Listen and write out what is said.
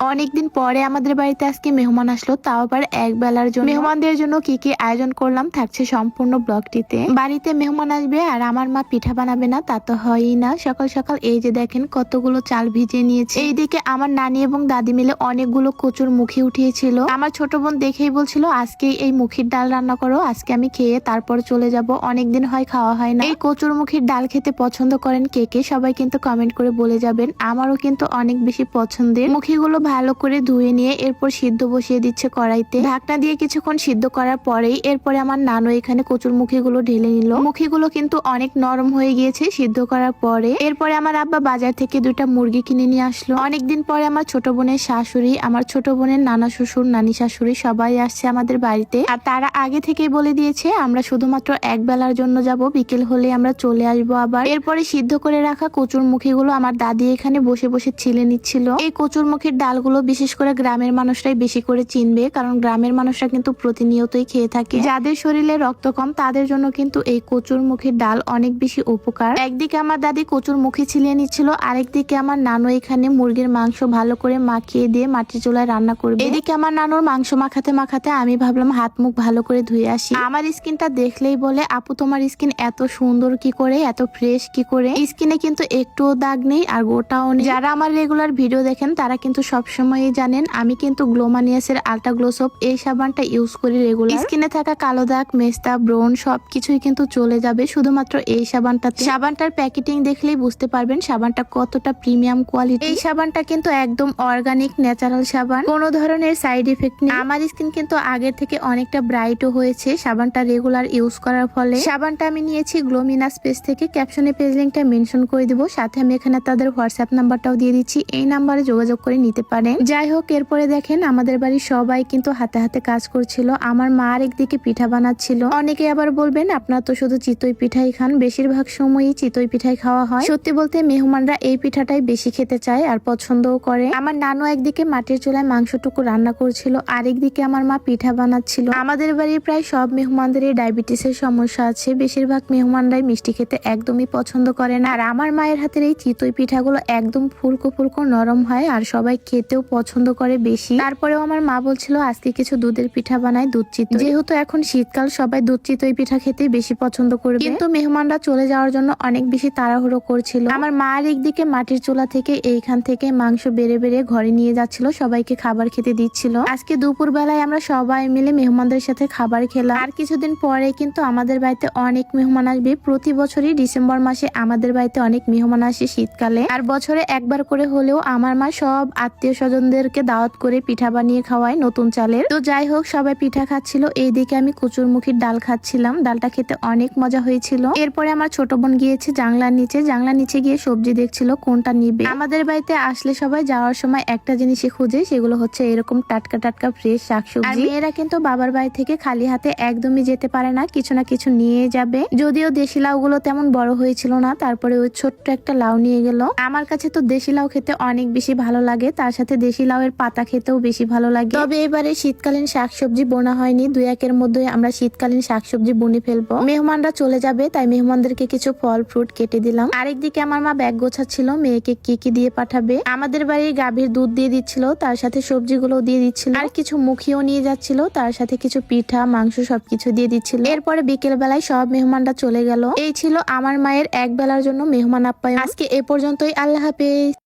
অনেকদিন পরে আমাদের বাড়িতে আজকে মেহমান আসলো, তাও আবার এক বেলার জন্য। মেহমানদের জন্য কি কি আয়োজন করলাম থাকছে সম্পূর্ণ ব্লগটিতে। বাড়িতে মেহমান আসবে আর আমার মা পিঠা বানাবে না, তা তো হয়ই না। সকাল সকাল এই যে দেখেন কতগুলো চাল ভিজে নিয়েছে। এইদিকে আমার নানি এবং দাদি মিলে অনেকগুলো কচুর মুখে উঠিয়েছিল। আমার ছোট বোন দেখেই বলছিল আজকে এই মুখির ডাল রান্না করো, আজকে আমি খেয়ে তারপর চলে যাব। অনেকদিন হয় খাওয়া হয় না। এই কচুর মুখির ডাল খেতে পছন্দ করেন কে কে, সবাই কিন্তু কমেন্ট করে বলে যাবেন। আমারও কিন্তু অনেক বেশি পছন্দের। মুখিগুলো ভালো করে ধুয়ে নিয়ে এরপর সিদ্ধ বসিয়ে দিচ্ছে কড়াইতে। ঢাকনা দিয়ে কিছুক্ষণ সিদ্ধ করার পরেই এরপরে আমার নানু এখানে কচুর মুখিগুলো ঢেলে নিল। মুখিগুলো কিন্তু অনেক নরম হয়ে গিয়েছে সিদ্ধ করার পরে। এরপরে আমার আব্বা বাজার থেকে দুইটা মুরগি কিনে নিয়ে আসলো। অনেকদিন পরে আমার ছোট বোনের শাশুড়ি, আমার ছোট বোনের নানা শ্বশুর, নানি শাশুড়ি সবাই আসছে আমাদের বাড়িতে। আর তারা আগে থেকেই বলে দিয়েছে, আমরা শুধুমাত্র এক বেলার জন্য যাব, বিকেল হলে আমরা চলে আসব আবার। এরপরে সিদ্ধ করে রাখা কচুর মুখিগুলো আমার দাদি এখানে বসে বসে ছিলে নিচ্ছিল। এই কচুর মুখির ডালগুলো বিশেষ করে গ্রামের মানুষরাই বেশি করে চিনবে, কারণ গ্রামের মানুষরা কিন্তু প্রতিনিয়তই খেয়ে থাকে। যাদের শরীরে রক্ত কম, তাদের জন্য কিন্তু এই কচুর মুখের ডাল অনেক বেশি উপকার। একদিকে আমার দাদি কচুর মুখে ছিলিয়ে নিচ্ছিল, আরেকদিকে আমার নানু এখানে মুরগির মাংস ভালো করে মাখিয়ে দিয়ে মাটির চুলায় রান্না করবে। এদিকে আমার নানুর মাংস মাখাতে মাখাতে আমি ভাবলাম হাত মুখ ভালো করে ধুয়ে আসি। আমার স্কিনটা দেখলেই বলে, আপু, তোমার স্কিন এত সুন্দর কি করে? এত ফ্রেশ কি করে? স্কিনে কিন্তু একটুও দাগ নেই আর গোটাও নেই। যারা আমার রেগুলার ভিডিও দেখেন, তারা কিন্তু সবসময়ই জানেন আমি কিন্তু গ্লোমানিয়াসের আলট্রা গ্লো সোপ এই সাবানটা ইউজ করি রেগুলার। স্কিনে থাকা কালো দাগ মেস্তা ব্রন সবকিছুই কিন্তু চলে যাবে শুধুমাত্র এই সাবানটাতে। সাবানটার প্যাকেটিং দেখলেই বুঝতে পারবেন সাবানটা কতটা প্রিমিয়াম কোয়ালিটি। এই সাবানটা কিন্তু একদম অর্গানিক ন্যাচারাল সাবান। কোনো ধরনের সাইড এফেক্ট নেই। আমার স্কিন কিন্তু আগের থেকে অনেকটা ব্রাইটও হয়েছে সাবানটা রেগুলার ইউজ করার ফলে। সাবানটা আমি নিয়েছি গ্লোমিনা স্পেস থেকে। ক্যাপশনে পেজ লিঙ্কটা মেনশন করে দিব। সাথে আমি এখানে তাদের হোয়াটসঅ্যাপ নাম্বারটাও দিয়ে দিচ্ছি। এই নাম্বারে যোগাযোগ করে নিতে পারেন। যাই হোক, এরপরে দেখেন আমাদের বাড়ির সবাই কিন্তু হাতে হাতে কাজ করছিল। আমার মা আর একদিকে পিঠা বানাচ্ছিল। অনেকে আবার বলবেন, আপনার তো শুধু চিতই পিঠাই খান। বেশিরভাগ সময়ই চিতই পিঠাই খাওয়া হয়। সত্যি বলতে, মেহমানরা এই পিঠাটাই বেশি খেতে চায় আর পছন্দও করে। আমার নানু একদিকে মাটির চুলায় মাংসটুকু রান্না করছিল, আরেকদিকে আমার মা পিঠা বানাচ্ছিল। আমাদের বাড়ির প্রায় সব মেহমানদেরই ডায়াবেটিসের সমস্যা আছে। বেশিরভাগ মেহমানরাই মিষ্টি খেতে একদমই পছন্দ করে না। আর আমার মায়ের হাতের এই চিতই পিঠাগুলো একদম ফুলকো ফুলকো নরম হয় আর সবাই খেতেও পছন্দ করে বেশি। তারপরেও আমার মা বলছিল, আজকে কিছু দুধের পিঠা বানাই, দুধ চিতই যেহেতু এখন শীতকাল, সবাই দুধ চিতই পিঠা খেতেই বেশি পছন্দ করবে। কিন্তু মেহমানরা চলে যাওয়ার জন্য অনেক বেশি তাড়াহুড়ো করছিল। আমার মা আর একদিকে মাটির চুলা থেকে এইখান থেকে মাংস বেড়ে বেড়ে ঘরে নিয়ে যাচ্ছিল, সবাইকে খাবার খেতে দিচ্ছিল। আজকে দুপুর বেলায় আমরা সবাই মিলে মেহমানদের সাথে খাবার খেলাম। আর কিছুদিন পরে কিন্তু আমাদের বাড়িতে অনেক মেহমান আসবে। প্রতি বছরই ডিসেম্বর মাসে আমাদের বাড়িতে অনেক মেহমান আসে শীতকালে। আর বছরে একবার করে হলেও আমার মা সব আত্মীয় স্বজনদেরকে দাওয়াত করে পিঠা বানিয়ে খাওয়ায় নতুন চালের। তো যাই হোক, সবাই পিঠা খাচ্ছিল। এইদিকে আমি কচুর মুখির ডাল খাচ্ছিলাম। ডালটা খেতে অনেক মজা হয়েছিল। এরপরে আমার ছোট বোন গিয়েছে জাংলার নিচে। জাংলার নিচে গিয়ে সবজি দেখছিল কোনটা নিবে। আমাদের বাড়িতে আসলে সবাই যাওয়ার সময় একটা জিনিসই খুঁজে, সেগুলো হচ্ছে এরকম টাটকা টাটকা ফ্রেশ শাকসবজি। মেয়েরা কিন্তু বাবার বাড়ি থেকে খালি হাতে একদমই যেতে পারে না, কিছু না কিছু নিয়ে যাবে। যদিও দেশি লাউগুলো তেমন বড় হয়েছিল না, তারপরে ওই ছোট্ট একটা লাউ নিয়ে গেল। আমার কাছে তো দেশি লাউ খেতে অনেক বেশি ভালো লাগে, তার সাথে দেশি লাউয়ের পাতা খেতেও বেশি ভালো লাগে। তবে এবারে শীতকালীন শাকসবজি বোনা হয়নি। দুই একের মধ্যে আমরা শীতকালীন শাকসবজি বুনে ফেলব। মেহমানরা চলে যাবে, তাই মেহমানদেরকে কিছু ফল, ফ্রুট কেটে দিলাম। আরেকদিকে আমার মা ব্যাগ গোছাচ্ছিল, মেয়েকে কি কি দিয়ে পাঠাবে? আমাদের বাড়ির গাভীর দুধ দিয়ে দিচ্ছিল, তার সাথে সবজিগুলো দিয়ে দিচ্ছিল। আর কিছু মুখিও নিয়ে যাচ্ছিল, তার সাথে কিছু পিঠা, মাংস সবকিছু দিয়ে দিচ্ছিল। এরপরে বিকেল বেলায় সব মেহমানরা চলে গেল। এই ছিল আমার মায়ের এক বেলার জন্য মেহমান আপ্যায়ন। আজকে এ পর্যন্তই। আল্লাহ হাফেজ।